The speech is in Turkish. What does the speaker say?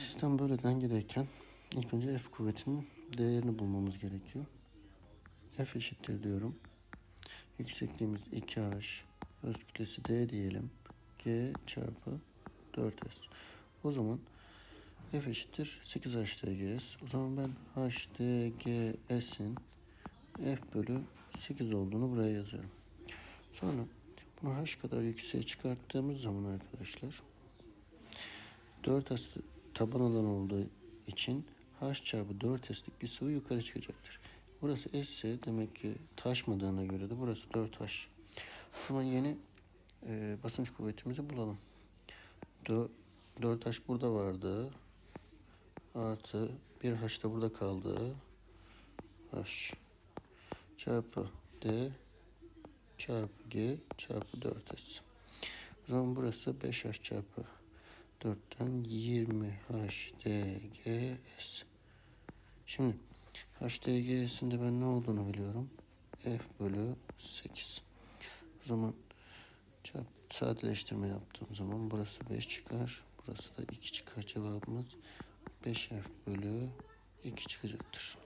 Sistem böyle dengedeyken ilk önce F kuvvetinin değerini bulmamız gerekiyor. F eşittir diyorum. Yüksekliğimiz 2H. Öz kütlesi D diyelim. G çarpı 4S. O zaman F eşittir 8HDGS. O zaman ben HDGS'in F bölü 8 olduğunu buraya yazıyorum. Sonra bunu H kadar yükseğe çıkarttığımız zaman arkadaşlar 4S taban alan olduğu için H çarpı 4S'lik bir sıvı yukarı çıkacaktır. Burası S ise demek ki taşmadığına göre de burası 4H. O zaman yeni e, basınç kuvvetimizi bulalım. 4H burada vardı. Artı 1H da burada kaldı. H çarpı D çarpı G çarpı 4S. O zaman burası 5H çarpı 4'ten 20 HDGS. Şimdi HDGS'in de ben ne olduğunu biliyorum. F bölü 8. O zaman çarp, sadeleştirme yaptığım zaman burası 5 çıkar. Burası da 2 çıkar cevabımız. 5F bölü 2 çıkacaktır.